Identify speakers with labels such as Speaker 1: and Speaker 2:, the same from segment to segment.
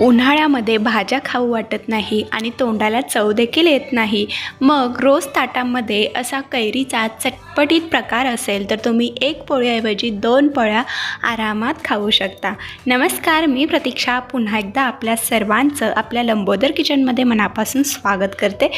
Speaker 1: उन्हाळ्यामध्ये भाज्या खाऊ वाटत नाही आणि तोंडाला चव देखील येत नाही. मग रोज ताटामध्ये असा कैरीचा चटपटीत प्रकार असेल तर तुम्ही एक पोळ्याऐवजी दोन पोळ्या आरामात खाऊ शकता. नमस्कार मी प्रतीक्षा. पुन्हा एकदा आपल्या सर्वांचं आपल्या लंबोदर किचनमध्ये मनापासून स्वागत करते.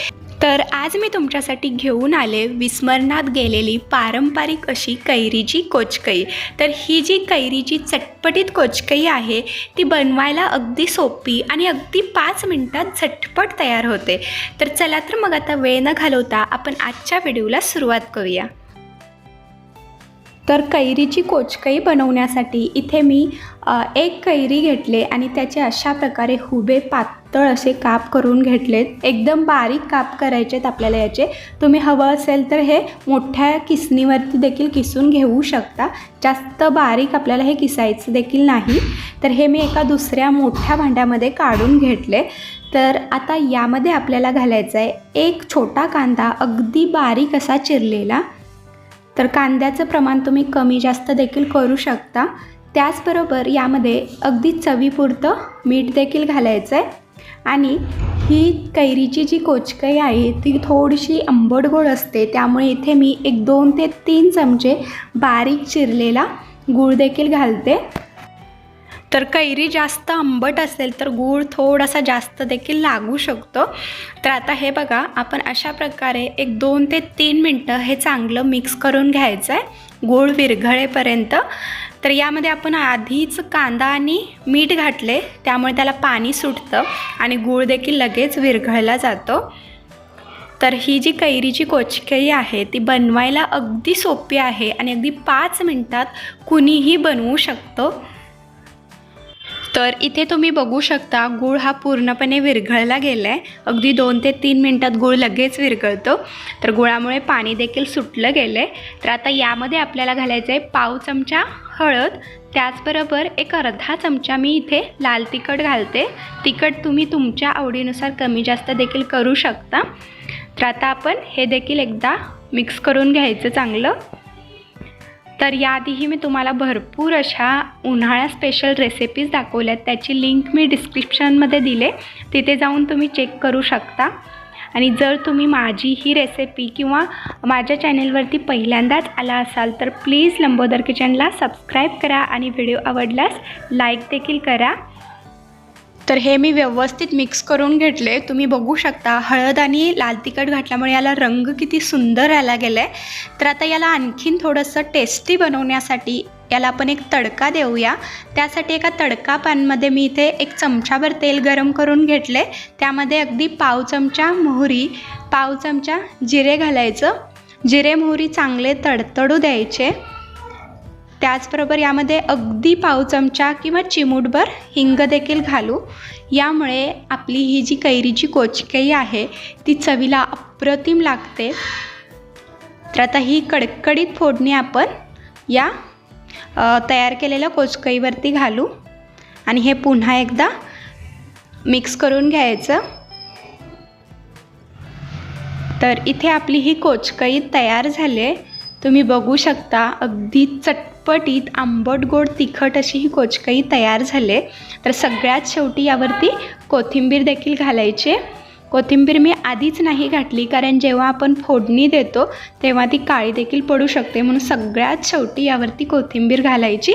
Speaker 1: तर आज मी तुमच्यासाठी घेऊन आले विस्मरणात गेलेली पारंपरिक अशी कैरीची कोचकई. तर ही जी कैरीची चटपटीत कोचकई आहे ती बनवायला अगदी सोपी आणि अगदी पाच मिनटात झटपट तयार होते. तर चला तर मग आता वेळ न घालवता आपण आजच्या व्हिडिओला सुरुवात करूया. तर कैरीची कोचकई बनवण्यासाठी इथे मी एक कैरी घेतले आणि त्याचे अशा प्रकारे हुबे पातळ असे काप करून घेतलेत. एकदम बारीक काप करायचेत आपल्याला याचे. तुम्ही हवं असेल तर हे मोठ्या किसणीवरती देखील किसून घेऊ शकता. जास्त बारीक आपल्याला हे किसायचं देखील नाही. तर हे मी एका दुसऱ्या मोठ्या भांड्यामध्ये काढून घेतले. तर आता यामध्ये आपल्याला घालायचं आहे एक छोटा कांदा अगदी बारीक असा चिरलेला. तर कांद्याचं प्रमाण तुम्ही कमी जास्त देखील करू शकता. त्याचबरोबर यामध्ये अगदी चवीपुरतं मीठ देखील घालायचं आहे. आणि ही कैरीची जी कोचकई आहे ती थोडीशी आंबट गोड असते. त्यामुळे इथे मी एक दोन ते तीन चमचे बारीक चिरलेला गूळ देखील घालते. तर कैरी जास्त आंबट असेल तर गूळ थोडासा जास्त देखील लागू शकतो. तर आता हे बघा आपण अशा प्रकारे एक दोन ते तीन मिनटं हे चांगलं मिक्स करून घ्यायचं आहे गूळ विरघळेपर्यंत. तर यामध्ये आपण आधीच कांदा आणि मीठ घातले त्यामुळे त्याला पाणी सुटतं आणि गूळ देखील लगेच विरघळला जातो. तर ही जी कैरीची कोचकई आहे ती बनवायला अगदी सोपी आहे आणि अगदी पाच मिनटात कुणीही बनवू शकतो. तर इथे तुम्ही बघू शकता गूळ हा पूर्णपणे विरघळला गेला आहे अगदी दोन ते तीन मिनटात गूळ लगेच विरघळतो. तर गुळामुळे पाणी देखील सुटलं गेलं आहे तर आता यामध्ये आपल्याला घालायचं आहे पाव चमचा हळद. त्याचबरोबर एक अर्धा चमचा मी इथे लाल तिखट घालते. तिखट तुम्ही तुमच्या आवडीनुसार कमी जास्त देखील करू शकता. तर आता आपण हे देखील एकदा मिक्स करून घ्यायचं चांगलं. तर याआधीही मी तुम्हाला भरपूर अशा उन्हाळ्या स्पेशल रेसिपीज दाखवल्यात. त्याची लिंक मी डिस्क्रिप्शनमध्ये दिले. तिथे जाऊन तुम्ही चेक करू शकता. आणि जर तुम्ही माझी ही रेसिपी किंवा माझ्या चॅनेलवरती पहिल्यांदाच आला असाल तर प्लीज लंबोदर किचनला सबस्क्राईब करा आणि व्हिडिओ आवडल्यास लाईक देखील करा. तर हे मी व्यवस्थित मिक्स करून घेतले. तुम्ही बघू शकता हळद आणि लाल तिखट घातल्यामुळे याला रंग किती सुंदर आला गेला आहे तर आता याला आणखीन थोडंसं टेस्टी बनवण्यासाठी याला आपण एक तडका देऊया. त्यासाठी एका तडका पॅनमध्ये मी इथे एक चमचाभर तेल गरम करून घेतले. त्यामध्ये अगदी पाव चमचा मोहरी पाव चमचा जिरे घालायचं. जिरे मोहरी चांगले तडतडू द्यायचे. त्याचबरोबर यामध्ये अगदी पाव चमचा किंवा चिमूटभर हिंग देखील घालू. यामुळे आपली ही जी कैरीची कोचकई आहे ती चवीला अप्रतिम लागते. तर आता ही कडकडीत फोडणी आपण या तयार केलेल्या कोचकईवरती घालू. आणि हे पुन्हा एकदा मिक्स करून घ्यायचं. तर इथे आपली ही कोचकई तयार झाली तुम्ही बघू शकता अगदी चट चटपटीत आंबट गोड तिखट अशी ही कोचकई तयार झाले. तर सगळ्यात शेवटी यावरती कोथिंबीर देखील घालायची. कोथिंबीर मी आधीच नाही घातली कारण जेव्हा आपण फोडणी देतो तेव्हा ती काळी देखील पडू शकते. म्हणून सगळ्यात शेवटी यावरती कोथिंबीर घालायची.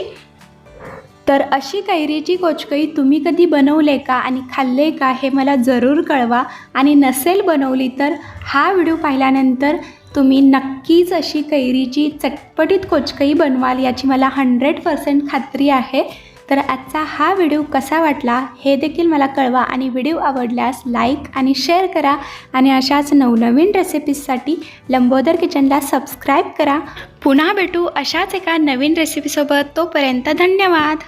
Speaker 1: तर अशी कैरीची कोचकई तुम्ही कधी बनवले का आणि खाल्ले का हे मला जरूर कळवा. आणि नसेल बनवली तर हा व्हिडिओ पाहिल्यानंतर तुम्ही नक्कीच अशी कैरीची चटपटीत कोचकई बनवाल याची मला हंड्रेड पर्सेंट खात्री आहे. तर आजचा हा व्हिडिओ कसा वाटला हे देखील मला कळवा आणि व्हिडिओ आवडल्यास लाईक आणि शेअर करा आणि अशाच नवनवीन रेसिपीजसाठी लंबोदर किचनला सबस्क्राईब करा. पुन्हा भेटू अशाच एका नवीन रेसिपीसोबत तोपर्यंत धन्यवाद.